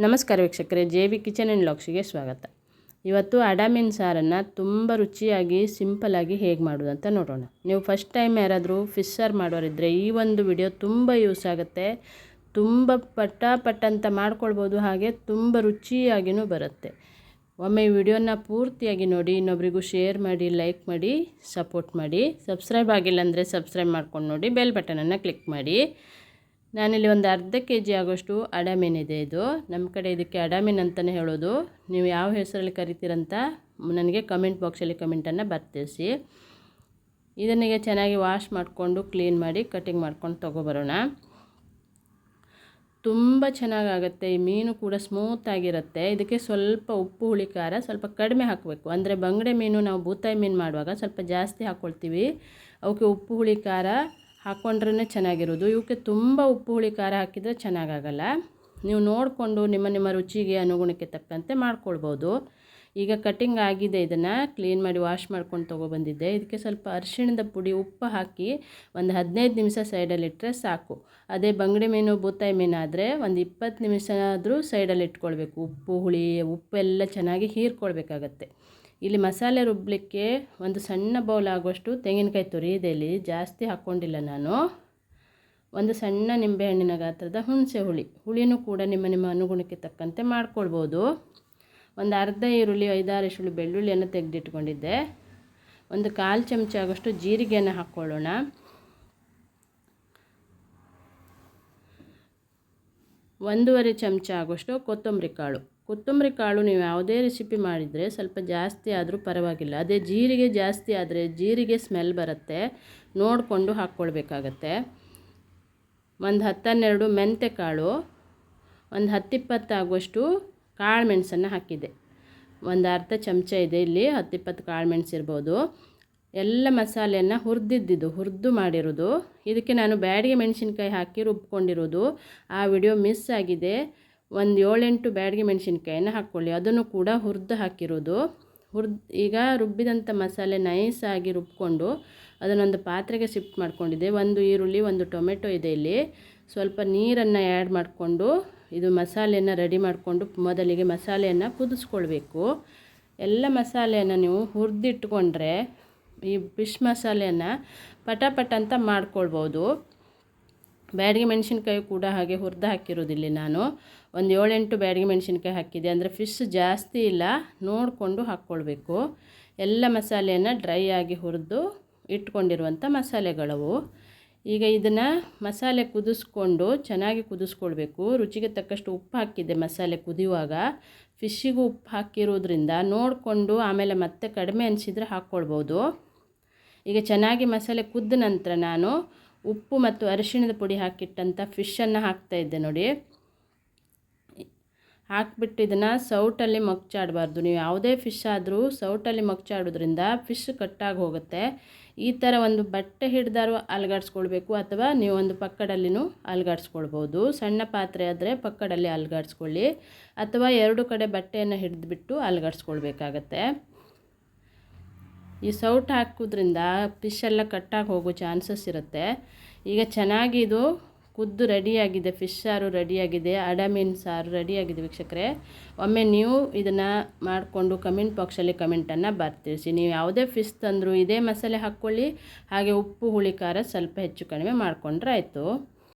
ನಮಸ್ಕಾರ ವೀಕ್ಷಕರೇ, J V kitchen and ಲಾಕ್ಸಿಗೆ ಸ್ವಾಗತ. ಇವತ್ತು ಅಡಾಮಿನ್ ಸಾರನ್ನು ತುಂಬ ರುಚಿಯಾಗಿ ಸಿಂಪಲಾಗಿ ಹೇಗೆ ಮಾಡೋದು ಅಂತ ನೋಡೋಣ. ನೀವು ಫಸ್ಟ್ ಟೈಮ್ ಯಾರಾದರೂ ಫಿಶ್ ಸಾರು ಮಾಡೋರಿದ್ದರೆ ಈ ಒಂದು ವಿಡಿಯೋ ತುಂಬ ಯೂಸ್ ಆಗುತ್ತೆ. ತುಂಬ ಪಟ್ಟ ಪಟ್ಟ ಅಂತ ಮಾಡ್ಕೊಳ್ಬೋದು, ಹಾಗೆ ತುಂಬ ರುಚಿಯಾಗಿಯೂ ಬರುತ್ತೆ. ಒಮ್ಮೆ ಈ ವಿಡಿಯೋನ ಪೂರ್ತಿಯಾಗಿ ನೋಡಿ, ಇನ್ನೊಬ್ರಿಗೂ ಶೇರ್ ಮಾಡಿ, ಲೈಕ್ ಮಾಡಿ, ಸಪೋರ್ಟ್ ಮಾಡಿ. ಸಬ್ಸ್ಕ್ರೈಬ್ ಆಗಿಲ್ಲ ಅಂದರೆ ಸಬ್ಸ್ಕ್ರೈಬ್ ಮಾಡ್ಕೊಂಡು ನೋಡಿ, ಬೆಲ್ ಬಟನನ್ನು ಕ್ಲಿಕ್ ಮಾಡಿ. ನಾನಿಲ್ಲಿ ಒಂದು ಅರ್ಧ ಕೆ ಜಿ ಆಗೋಷ್ಟು ಅಡಾಮೀನ್ ಇದೆ ಇದು. ನಮ್ಮ ಕಡೆ ಇದಕ್ಕೆ ಅಡಾಮಿನ್ ಅಂತಲೇ ಹೇಳೋದು. ನೀವು ಯಾವ ಹೆಸರಲ್ಲಿ ಕರಿತೀರಂತ ನನಗೆ ಕಮೆಂಟ್ ಬಾಕ್ಸಲ್ಲಿ ಕಮೆಂಟನ್ನು ಬರ್ತೇಸಿ ಇದನ್ನೀಗ ಚೆನ್ನಾಗಿ ವಾಶ್ ಮಾಡಿಕೊಂಡು ಕ್ಲೀನ್ ಮಾಡಿ ಕಟಿಂಗ್ ಮಾಡ್ಕೊಂಡು ತೊಗೊಬರೋಣ. ತುಂಬ ಚೆನ್ನಾಗಾಗತ್ತೆ. ಈ ಮೀನು ಕೂಡ ಸ್ಮೂತಾಗಿರುತ್ತೆ ಇದಕ್ಕೆ ಸ್ವಲ್ಪ ಉಪ್ಪು, ಹುಳಿ, ಖಾರ ಸ್ವಲ್ಪ ಕಡಿಮೆ ಹಾಕಬೇಕು. ಅಂದರೆ ಬಂಗಡೆ ಮೀನು ನಾವು ಬೂತಾಯಿ ಮೀನು ಮಾಡುವಾಗ ಸ್ವಲ್ಪ ಜಾಸ್ತಿ ಹಾಕ್ಕೊಳ್ತೀವಿ ಅವಕ್ಕೆ ಉಪ್ಪು, ಹುಳಿ, ಖಾರ ಹಾಕ್ಕೊಂಡ್ರೇ ಚೆನ್ನಾಗಿರೋದು. ಇವಕ್ಕೆ ತುಂಬ ಉಪ್ಪು, ಹುಳಿ, ಖಾರ ಹಾಕಿದರೆ ಚೆನ್ನಾಗಾಗಲ್ಲ. ನೀವು ನೋಡಿಕೊಂಡು ನಿಮ್ಮ ನಿಮ್ಮ ರುಚಿಗೆ ಅನುಗುಣಕ್ಕೆ ತಕ್ಕಂತೆ ಮಾಡ್ಕೊಳ್ಬೋದು. ಈಗ ಕಟಿಂಗ್ ಆಗಿದೆ ಇದನ್ನು. ಕ್ಲೀನ್ ಮಾಡಿ ವಾಶ್ ಮಾಡ್ಕೊಂಡು ತೊಗೊಬಂದಿದ್ದೆ ಇದಕ್ಕೆ ಸ್ವಲ್ಪ ಅರಿಶಿಣದ ಪುಡಿ, ಉಪ್ಪು ಹಾಕಿ ಒಂದು ಹದಿನೈದು ನಿಮಿಷ ಸೈಡಲ್ಲಿಟ್ಟರೆ ಸಾಕು. ಅದೇ ಬಂಗಡೆ ಮೀನು, ಬೂತಾಯಿ ಮೀನು ಆದರೆ ಒಂದು ಇಪ್ಪತ್ತು ನಿಮಿಷ ಆದರೂ ಸೈಡಲ್ಲಿ ಇಟ್ಕೊಳ್ಬೇಕು. ಉಪ್ಪು, ಹುಳಿ, ಉಪ್ಪೆಲ್ಲ ಚೆನ್ನಾಗಿ ಹೀರ್ಕೊಳ್ಬೇಕಾಗತ್ತೆ. ಇಲ್ಲಿ ಮಸಾಲೆ ರುಬ್ಬಲಿಕ್ಕೆ ಒಂದು ಸಣ್ಣ ಬೌಲ್ ಆಗುವಷ್ಟು ತೆಂಗಿನಕಾಯಿ ತುರಿ ಇದೆ ಇಲ್ಲಿ. ಜಾಸ್ತಿ ಹಾಕ್ಕೊಂಡಿಲ್ಲ ನಾನು. ಒಂದು ಸಣ್ಣ ನಿಂಬೆಹಣ್ಣಿನ ಗಾತ್ರದ ಹುಣಸೆ ಹುಳಿ. ಹುಳಿನೂ ಕೂಡ ನಿಮ್ಮ ನಿಮ್ಮ ಅನುಗುಣಕ್ಕೆ ತಕ್ಕಂತೆ ಮಾಡ್ಕೊಳ್ಬೋದು. ಒಂದು ಅರ್ಧ ಈರುಳ್ಳಿ, ಐದಾರು ಈರುಳ್ಳಿ ಬೆಳ್ಳುಳ್ಳಿಯನ್ನು ತೆಗೆದಿಟ್ಕೊಂಡಿದ್ದೆ. ಒಂದು ಕಾಲು ಚಮಚ ಆಗೋಷ್ಟು ಜೀರಿಗೆಯನ್ನು ಹಾಕ್ಕೊಳ್ಳೋಣ. ಒಂದೂವರೆ ಚಮಚ ಆಗೋಷ್ಟು ಕೊತ್ತಂಬರಿ ಕಾಳು. ಕೊತ್ತಂಬರಿ ಕಾಳು ನೀವು ಯಾವುದೇ ರೆಸಿಪಿ ಮಾಡಿದರೆ ಸ್ವಲ್ಪ ಜಾಸ್ತಿ ಆದರೂ ಪರವಾಗಿಲ್ಲ. ಅದೇ ಜೀರಿಗೆ ಜಾಸ್ತಿ ಆದರೆ ಜೀರಿಗೆ ಸ್ಮೆಲ್ ಬರುತ್ತೆ. ನೋಡಿಕೊಂಡು ಹಾಕ್ಕೊಳ್ಬೇಕಾಗತ್ತೆ. ಒಂದು ಹತ್ತನ್ನೆರಡು ಮೆಂತೆ ಕಾಳು, ಒಂದು ಹತ್ತಿಪ್ಪತ್ತಾಗುವಷ್ಟು ಕಾಳು ಮೆಣಸನ್ನು ಹಾಕಿದೆ. ಒಂದು ಅರ್ಧ ಚಮಚ ಇದೆ ಇಲ್ಲಿ, ಹತ್ತಿಪ್ಪತ್ತು ಕಾಳು ಮೆಣಸು ಇರ್ಬೋದು. ಎಲ್ಲ ಮಸಾಲೆಯನ್ನು ಹುರಿದಿದ್ದು ಹುರಿದು ಮಾಡಿರೋದು. ಇದಕ್ಕೆ ನಾನು ಬ್ಯಾಡಿಗೆ ಮೆಣಸಿನ್ಕಾಯಿ ಹಾಕಿ ರುಬ್ಕೊಂಡಿರೋದು. ಆ ವಿಡಿಯೋ ಮಿಸ್ ಆಗಿದೆ. ಒಂದು ಏಳೆಂಟು ಬ್ಯಾಡಿಗೆ ಮೆಣಸಿನ್ಕಾಯನ್ನು ಹಾಕ್ಕೊಳ್ಳಿ ಅದನ್ನು ಕೂಡ ಹುರಿದು ಹಾಕಿರೋದು. ಹುರಿದು, ಈಗ ರುಬ್ಬಿದಂಥ ಮಸಾಲೆ ನೈಸಾಗಿ ರುಬ್ಕೊಂಡು ಅದನ್ನೊಂದು ಪಾತ್ರೆಗೆ ಶಿಫ್ಟ್ ಮಾಡ್ಕೊಂಡಿದೆ ಒಂದು ಈರುಳ್ಳಿ, ಒಂದು ಟೊಮೆಟೊ ಇದೆ ಇಲ್ಲಿ. ಸ್ವಲ್ಪ ನೀರನ್ನು ಆ್ಯಡ್ ಮಾಡಿಕೊಂಡು ಇದು ಮಸಾಲೆಯನ್ನು ರೆಡಿ ಮಾಡಿಕೊಂಡು ಮೊದಲಿಗೆ ಮಸಾಲೆಯನ್ನು ಕುದಿಸ್ಕೊಳ್ಬೇಕು. ಎಲ್ಲ ಮಸಾಲೆಯನ್ನು ನೀವು ಹುರಿದಿಟ್ಕೊಂಡ್ರೆ ಈ ಫಿಶ್ ಮಸಾಲೆಯನ್ನು ಪಟ ಅಂತ ಮಾಡ್ಕೊಳ್ಬೋದು. ಬ್ಯಾಡಿಗೆ ಮೆಣಸಿನ್ಕಾಯಿ ಕೂಡ ಹಾಗೆ ಹುರಿದು ಹಾಕಿರೋದಿಲ್ಲ ನಾನು. ಒಂದು ಏಳೆಂಟು ಬ್ಯಾಡಿಗೆ ಮೆಣಸಿನ್ಕಾಯಿ ಹಾಕಿದೆ ಅಂದರೆ ಫಿಶ್ ಜಾಸ್ತಿ ಇಲ್ಲ, ನೋಡಿಕೊಂಡು ಹಾಕ್ಕೊಳ್ಬೇಕು. ಎಲ್ಲ ಮಸಾಲೆಯನ್ನು ಡ್ರೈ ಆಗಿ ಹುರಿದು ಇಟ್ಕೊಂಡಿರುವಂಥ ಮಸಾಲೆಗಳವು. ಈಗ ಇದನ್ನು ಮಸಾಲೆ ಕುದಿಸ್ಕೊಂಡು ಚೆನ್ನಾಗಿ ಕುದಿಸ್ಕೊಳ್ಬೇಕು. ರುಚಿಗೆ ತಕ್ಕಷ್ಟು ಉಪ್ಪು ಹಾಕಿದ್ದೆ ಮಸಾಲೆ ಕುದಿಯುವಾಗ. ಫಿಶ್ಶಿಗೂ ಉಪ್ಪು ಹಾಕಿರೋದ್ರಿಂದ ನೋಡಿಕೊಂಡು ಆಮೇಲೆ ಮತ್ತೆ ಕಡಿಮೆ ಅನಿಸಿದರೆ ಹಾಕ್ಕೊಳ್ಬೋದು. ಈಗ ಚೆನ್ನಾಗಿ ಮಸಾಲೆ ಕುದ್ದ ನಂತರ ನಾನು ಉಪ್ಪು ಮತ್ತು ಅರಿಶಿಣದ ಪುಡಿ ಹಾಕಿಟ್ಟಂಥ ಫಿಶನ್ನು ಹಾಕ್ತಾಯಿದ್ದೆ ನೋಡಿ. ಹಾಕ್ಬಿಟ್ಟು ಇದನ್ನು ಸೌಟಲ್ಲಿ ಮಗ್ಚಾಡಬಾರ್ದು. ನೀವು ಯಾವುದೇ ಫಿಶ್ ಆದರೂ ಸೌಟಲ್ಲಿ ಮಗ್ಚಾಡೋದ್ರಿಂದ ಫಿಶ್ ಕಟ್ಟಾಗಿ ಹೋಗುತ್ತೆ. ಈ ಥರ ಒಂದು ಬಟ್ಟೆ ಹಿಡ್ದಾರು ಅಲ್ಗಾಡ್ಸ್ಕೊಳ್ಬೇಕು ಅಥವಾ ನೀವು ಒಂದು ಪಕ್ಕಡಲ್ಲಿನೂ ಅಲ್ಗಾಡ್ಸ್ಕೊಳ್ಬೋದು. ಸಣ್ಣ ಪಾತ್ರೆ ಆದರೆ ಪಕ್ಕಡಲ್ಲಿ ಅಲ್ಗಾಡ್ಸ್ಕೊಳ್ಳಿ ಅಥವಾ ಎರಡು ಕಡೆ ಬಟ್ಟೆಯನ್ನು ಹಿಡಿದ್ಬಿಟ್ಟು ಅಲ್ಗಾಡ್ಸ್ಕೊಳ್ಬೇಕಾಗತ್ತೆ. ಈ ಸೌಟ್ ಹಾಕೋದ್ರಿಂದ ಫಿಶ್ ಎಲ್ಲ ಕಟ್ಟಾಗಿ ಹೋಗೋ ಚಾನ್ಸಸ್ ಇರುತ್ತೆ. ಈಗ ಚೆನ್ನಾಗಿ ಇದು ಕುದ್ದು ರೆಡಿಯಾಗಿದೆ ಫಿಶ್ ಸಾರು ರೆಡಿಯಾಗಿದೆ ಅಡಮೀನ್ ಸಾರು ರೆಡಿಯಾಗಿದೆ ವೀಕ್ಷಕರೇ. ಒಮ್ಮೆ ನೀವು ಇದನ್ನು ಮಾಡಿಕೊಂಡು ಕಮೆಂಟ್ ಬಾಕ್ಸಲ್ಲಿ ಕಮೆಂಟನ್ನು ಬರ್ತಿರಿಸಿ. ನೀವು ಯಾವುದೇ ಫಿಶ್ ತಂದರೂ ಇದೇ ಮಸಾಲೆ ಹಾಕ್ಕೊಳ್ಳಿ, ಹಾಗೆ ಉಪ್ಪು, ಹುಳಿ, ಖಾರ ಸ್ವಲ್ಪ ಹೆಚ್ಚು ಕಡಿಮೆ ಮಾಡಿಕೊಂಡ್ರೆ ಆಯಿತು.